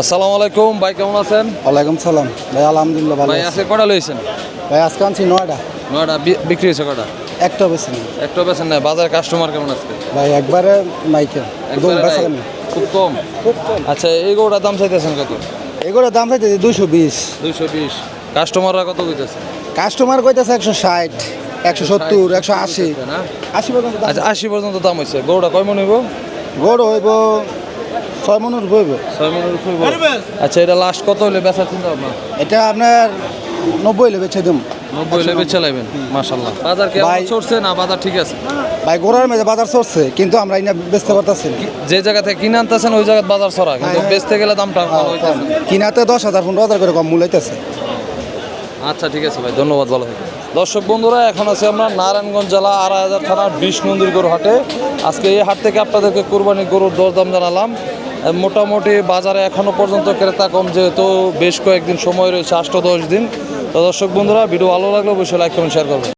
আসসালামু আলাইকুম ভাই কেমন আছেন? ওয়ালাইকুম সালাম। ভাই আলহামদুলিল্লাহ ভালো ভাই আজকে কটা লইছেন ভাই আজকে আনছি নয়টা। নয়টা বিক্রি হয়েছে কটা? একটা বেশি নেই। একটা বেছেন নাই বাজার কাস্টমার কেমন আজকে? ভাই একবারে নাইকে। একদম নাই? কেন খুব কম? আচ্ছা এই গরুটার দাম চাইতেছেন কত? এগুলোর দাম চাইছে দুশো বিশ। দুইশো বিশ। কাস্টমাররা কত কইতেছে? কাস্টমার কইতেছে একশো ষাট একশো সত্তর একশো আশি। আশি পর্যন্ত আচ্ছা আশি পর্যন্ত দাম হয়েছে গরুটা কয় মন হইব? গরু হইব ছয় মনের হইব ছয় মনের উপর। আচ্ছা এটা লাস্ট কত হলে বেচার চিন্তা ভাবনা? এটা আপনার নব্বই হলে বেছে দিম নব্বই হলে বেচে লাইবেন? মাশাল্লাহ বাজার কি চড়ছে না বাজার ঠিক আছে? ভাই গরুর মেঝে বাজার চড়ছে কিন্তু আমরা ইনা বেচতে পারতেছি যে জায়গা থেকে কিনে আনতেছেন ওই জায়গায় বাজার ছড়া কিন্তু হ্যাঁ। বেচতে গেলে দামটা ভালো হইতেছে কিনাতে দশ হাজার পনেরো হাজার করে কম মূল্য হইতেছে। আচ্ছা ঠিক আছে ভাই ধন্যবাদ ভালো থাকবেন। দর্শক বন্ধুরা এখন আছে আমরা নারায়ণগঞ্জ জেলা আড়াই হাজার থানার বিশ মন্দির গরু হাটে। আজকে এই হাট থেকে আপনাদেরকে কোরবানি গরুর দরদাম জানালাম। মোটামুটি বাজারে এখনও পর্যন্ত ক্রেতা কম যেহেতু বেশ কয়েকদিন সময় রয়েছে, আষ্ট দশ দিন। তো দর্শক বন্ধুরা, ভিডিও ভালো লাগলে অবশ্যই লাইক কমেন্ট শেয়ার করবেন।